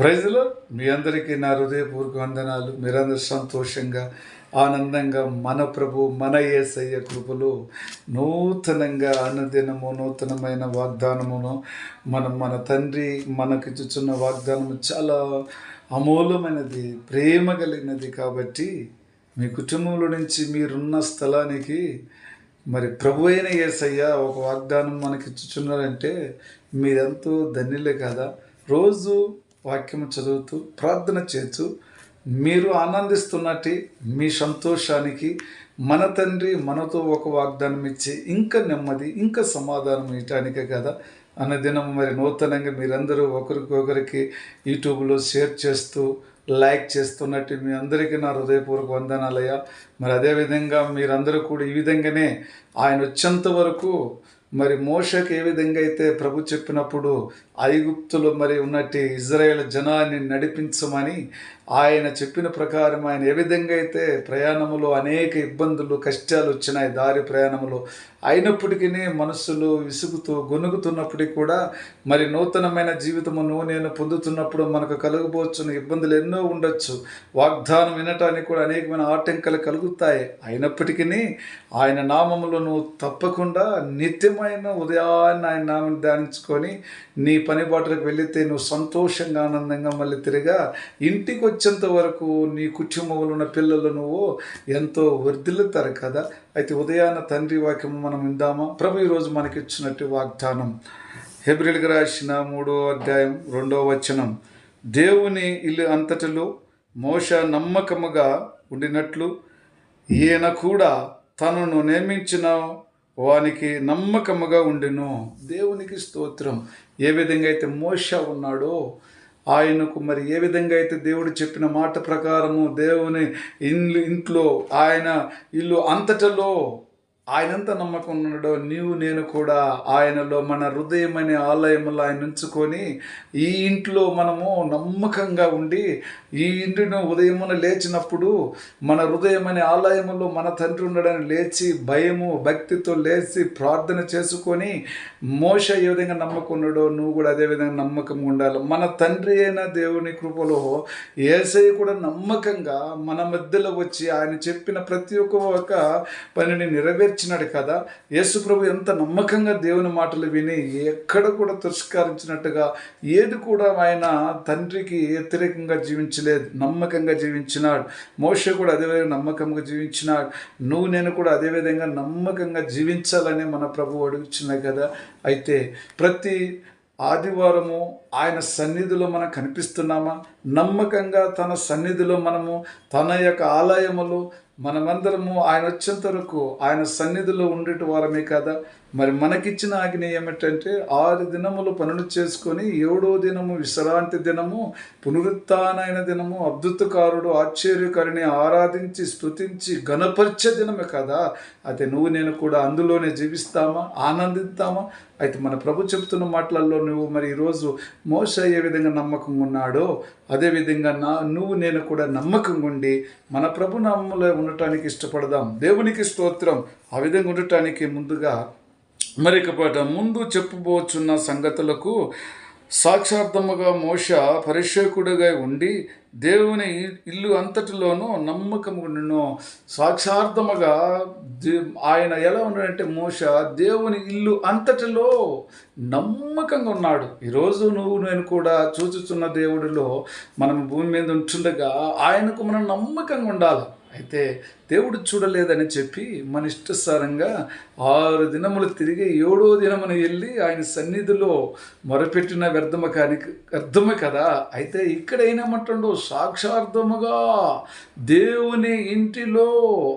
ప్రజలు మీ అందరికీ నా హృదయపూర్వక వందనాలు. మీరందరూ సంతోషంగా ఆనందంగా మన ప్రభు మన ఏసయ్య కృపలో నూతనంగా అనుదినము నూతనమైన వాగ్దానమును మనం మన తండ్రి మనకిచ్చుచున్న వాగ్దానము చాలా అమూలమైనది ప్రేమ కలిగినది కాబట్టి మీ కుటుంబంలో నుంచి మీరున్న స్థలానికి మరి ప్రభు అయిన ఏసయ్య ఒక వాగ్దానం మనకి ఇచ్చుచున్నారంటే మీరెంతో ధన్యులే కదా. రోజు వాక్యం చదువుతూ ప్రార్థన చేస్తూ మీరు ఆనందిస్తున్నట్టు మీ సంతోషానికి మన తండ్రి మనతో ఒక వాగ్దానం ఇచ్చి ఇంకా నెమ్మది ఇంకా సమాధానం ఇవ్వటానికే కదా? అన్నదినం మరి నూతనంగా మీరందరూ ఒకరికొకరికి యూట్యూబ్లో షేర్ చేస్తూ లైక్ చేస్తున్నట్టు మీ అందరికీ నా హృదయపూర్వక వందనాలయ్యా. మరి అదేవిధంగా మీరందరూ కూడా ఈ విధంగానే ఆయన వచ్చేంత వరకు మరి మోషకి ఏ విధంగా అయితే ప్రభు చెప్పినప్పుడు ఐగుప్తులో మరి ఉన్నట్టు ఇజ్రాయేల్ జనాన్ని నడిపించమని ఆయన చెప్పిన ప్రకారం ఆయన ఏ విధంగా అయితే ప్రయాణములో అనేక ఇబ్బందులు కష్టాలు వచ్చినాయి దారి ప్రయాణములో అయినప్పటికీ మనస్సులు విసుగుతూ గొనుగుతున్నప్పటికీ కూడా మరి నూతనమైన జీవితము నువ్వు నేను పొందుతున్నప్పుడు మనకు కలగబోచున్న ఇబ్బందులు ఎన్నో ఉండొచ్చు. వాగ్దానం వినటానికి కూడా అనేకమైన ఆటంకాలు కలుగుతాయి. అయినప్పటికీ ఆయన నామములో నువ్వు తప్పకుండా నిత్యమైన ఉదయాన్ని ఆయన నామం ధ్యానించుకొని నీ పని బాటలకు వెళితే నువ్వు సంతోషంగా ఆనందంగా మళ్ళీ తిరిగా ఇంటికి వచ్చేంత వరకు నీ కుటుంబంలో ఉన్న పిల్లలు నువ్వు ఎంతో వర్ధిల్లుతారు కదా? అయితే ఉదయాన తండ్రి వాక్యము మనం విందామా? ప్రభు ఈరోజు మనకి ఇచ్చినట్టు వాగ్దానం. హెబ్రిల్కి రాసిన మూడో అధ్యాయం రెండో వచనం. దేవుని ఇల్లు అంతటిలో మోష నమ్మకముగా ఉండినట్లు ఈయన కూడా తనను నియమించిన వానికి నమ్మకముగా ఉండిను. దేవునికి స్తోత్రం. ఏ విధంగా అయితే మోష ఉన్నాడో ఆయనకు మరి ఏ విధంగా అయితే దేవుడు చెప్పిన మాట ప్రకారము దేవుని ఇల్లు ఇంట్లో ఆయన ఇల్లు అంతటలో ఆయనంత నమ్మకం ఉన్నాడో నీవు నేను కూడా ఆయనలో మన హృదయం అనే ఆలయంలో ఆయన ఉంచుకొని ఈ ఇంట్లో మనము నమ్మకంగా ఉండి ఈ ఇంటిని ఉదయమున లేచినప్పుడు మన హృదయం అనే ఆలయంలో మన తండ్రి ఉండడని లేచి భయము భక్తితో లేచి ప్రార్థన చేసుకొని మోష ఏ విధంగా నమ్మకం ఉన్నాడో నువ్వు కూడా అదే విధంగా నమ్మకంగా ఉండాలి. మన తండ్రి అయిన దేవుని కృపలో ఏసై కూడా నమ్మకంగా మన మధ్యలో వచ్చి ఆయన చెప్పిన ప్రతి ఒక్క ఒక పనిని నెరవేర్చినాడు కదా. యేసుప్రభు ఎంత నమ్మకంగా దేవుని మాటలు విని ఎక్కడ కూడా తిరస్కరించినట్టుగా ఏది కూడా ఆయన తండ్రికి వ్యతిరేకంగా జీవించలేదు నమ్మకంగా జీవించినాడు. మోష కూడా అదేవిధంగా నమ్మకంగా జీవించినాడు. నువ్వు నేను కూడా అదేవిధంగా నమ్మకంగా జీవించాలని మన ప్రభు అడుగుచున్నాయి కదా. అయితే ప్రతి ఆదివారము ఆయన సన్నిధిలో మనం కనిపిస్తున్నామా? నమ్మకంగా తన సన్నిధిలో మనము తన యొక్క ఆలయములో మనమందరము ఆయన వచ్చేంత వరకు ఆయన సన్నిధిలో ఉండేటి వారమే కదా. మరి మనకిచ్చిన ఆజ్ఞ ఏమిటంటే ఆరు దినములు పనులు చేసుకొని ఏడో దినము విశ్రాంతి దినము పునరుత్నైన దినము అద్భుతకారుడు ఆశ్చర్యకారిని ఆరాధించి స్తుతించి గణపరిచే దినమే కదా. అయితే నువ్వు నేను కూడా అందులోనే జీవిస్తామా? ఆనందిస్తామా అయితే మన ప్రభు చెప్తున్న మాటలలో నువ్వు మరి ఈరోజు మోస ఏ విధంగా నమ్మకం ఉన్నాడో అదేవిధంగా నా నువ్వు నేను కూడా నమ్మకంగా ఉండి మన ప్రభు నామంలో ఉండటానికి ఇష్టపడదాం. దేవునికి స్తోత్రం. ఆ విధంగా ఉండటానికి ముందుగా మరి ఇకపాట ముందు చెప్పుబోచున్న సంగతులకు సాక్షార్థముగా మోష పరిశేకుడుగా ఉండి దేవుని ఇల్లు అంతటిలోనూ నమ్మకమును సాక్షార్థముగా దే ఆయన ఎలా ఉన్నాడంటే మోష దేవుని ఇల్లు అంతటిలో నమ్మకంగా ఉన్నాడు. ఈరోజు నువ్వు నేను కూడా చూచుచున్న దేవుడిలో మనం భూమి మీద ఉంటుండగా ఆయనకు మనం నమ్మకంగా ఉండాలి. అయితే దేవుడు చూడలేదని చెప్పి మన ఇష్టసారంగా ఆరు దినములు తిరిగి ఏడో దినమున వెళ్ళి ఆయన సన్నిధిలో మొరపెట్టిన వ్యర్థమ కాని అర్థమే కదా. అయితే ఇక్కడ ఏమంటాడు సాక్షార్థముగా దేవుని ఇంటిలో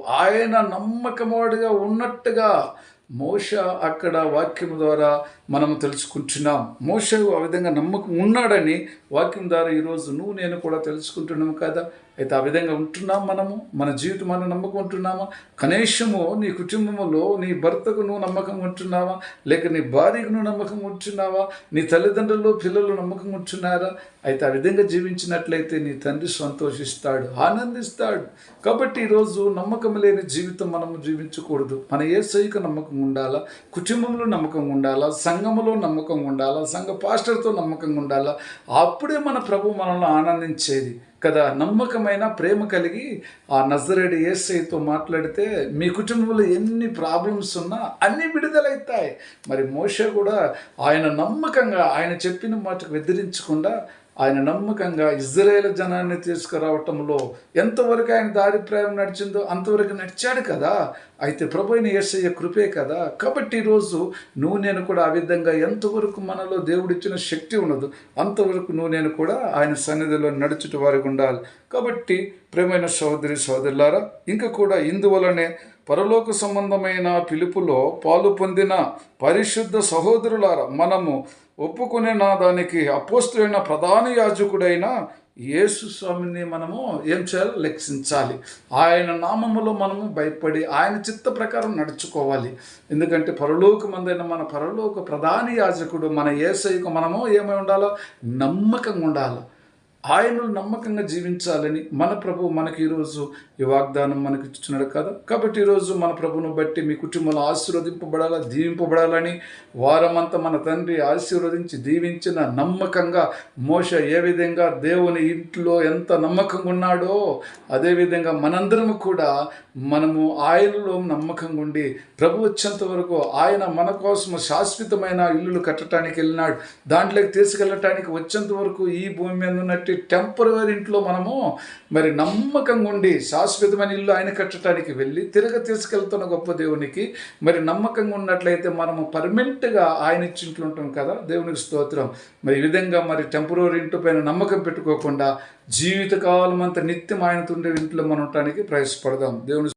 ఆయన నమ్మకముడిగా ఉన్నట్టుగా మోష అక్కడ వాక్యం ద్వారా మనం తెలుసుకుంటున్నాం. మోష ఆ విధంగా నమ్మకం ఉన్నాడని వాక్యం ద్వారా ఈరోజు నువ్వు నేను కూడా తెలుసుకుంటున్నాము కదా. అయితే ఆ విధంగా ఉంటున్నాం మనము మన జీవితం మనం నమ్మకం ఉంటున్నామా? కనీసము నీ కుటుంబంలో నీ భర్తకు నువ్వు నమ్మకం ఉంటున్నావా? లేక నీ భార్యకు నువ్వు నమ్మకం ఉంటున్నావా? నీ తల్లిదండ్రులు పిల్లలు నమ్మకం ఉంటున్నారా? అయితే ఆ విధంగా జీవించినట్లయితే నీ తండ్రి సంతోషిస్తాడు ఆనందిస్తాడు. కాబట్టి ఈరోజు నమ్మకం లేని జీవితం మనము జీవించకూడదు. మన ఏ సైక నమ్మకం ఉండాలా? కుటుంబంలో నమ్మకం ఉండాలా? సంఘములో నమ్మకం ఉండాలా? సంఘ పాస్టర్తో నమ్మకం ఉండాలా? అప్పుడే మన ప్రభు మనల్ని ఆనందించేది. కదా నమ్మకమైన ప్రేమ కలిగి ఆ నజరేడి ఏసైతో మాట్లాడితే మీ కుటుంబంలో ఎన్ని ప్రాబ్లమ్స్ ఉన్నా అన్ని విడుదలవుతాయి మరి మోష కూడా ఆయన నమ్మకంగా ఆయన చెప్పిన మాటకు వ్యతిరించకుండా ఆయన నమ్మకంగా ఇజ్రాయేల్ జనాన్ని తీసుకురావటంలో ఎంతవరకు ఆయన దారిప్రాయం నడిచిందో అంతవరకు నడిచాడు కదా. అయితే ప్రభు అయిన యేసయ్య కృపే కదా. కాబట్టి ఈరోజు నువ్వు నేను కూడా ఆ విధంగా ఎంతవరకు మనలో దేవుడిచ్చిన శక్తి ఉన్నదో అంతవరకు నువ్వు నేను కూడా ఆయన సన్నిధిలో నడుచుట వారికి ఉండాలి. కాబట్టి ప్రేమైన సహోదరి సోదరులారా ఇంకా కూడా ఇందువలనే పరలోక సంబంధమైన పిలుపులో పాలు పొందిన పరిశుద్ధ సహోదరులారా మనము ఒప్పుకునే నా దానికి అపోస్తులైన ప్రధాన యాజకుడైన యేసు స్వామిని మనము ఏం చేయాలి? లెక్కించాలి. ఆయన నామములో మనము భయపడి ఆయన చిత్త ప్రకారం నడుచుకోవాలి. ఎందుకంటే పరలోకమందైన మన పరలోక ప్రధాన యాజకుడు మన ఏసైకు మనము ఏమై ఉండాలో? నమ్మకంగా ఉండాలి. ఆయనను నమ్మకంగా జీవించాలని మన ప్రభు మనకి ఈరోజు ఈ వాగ్దానం మనకి ఇచ్చున్నాడు కదా. కాబట్టి ఈరోజు మన ప్రభును బట్టి మీ కుటుంబంలో ఆశీర్వదింపబడాలా దీవింపబడాలని వారమంతా మన తండ్రి ఆశీర్వదించి దీవించిన నమ్మకంగా మోష ఏ విధంగా దేవుని ఇంట్లో ఎంత నమ్మకంగా ఉన్నాడో అదేవిధంగా మనందరము కూడా మనము ఆయనలో నమ్మకంగా ఉండి ప్రభు వచ్చేంత వరకు ఆయన మన కోసం శాశ్వతమైన ఇల్లులు కట్టడానికి వెళ్ళినాడు. దాంట్లోకి తీసుకెళ్ళటానికి వచ్చేంత వరకు ఈ భూమి మీద ఉన్నట్టు టెంపరవరీ ఇంట్లో మనము మరి నమ్మకంగా ఉండి శాశ్వతమైన ఇల్లు ఆయన కట్టడానికి వెళ్ళి తిరగ తీసుకెళ్తున్న గొప్ప దేవునికి మరి నమ్మకంగా ఉన్నట్లయితే మనము పర్మనెంట్గా ఆయన ఇచ్చింట్లో ఉంటాం కదా దేవునికి స్తోత్రం. మరి ఈ విధంగా మరి టెంపరీ ఇంటి పైన నమ్మకం పెట్టుకోకుండా జీవితకాలం అంతా నిత్యం ఆయనతో ఉండే ఇంట్లో మనం ఉండటానికి ప్రయాసపడదాం. దేవుని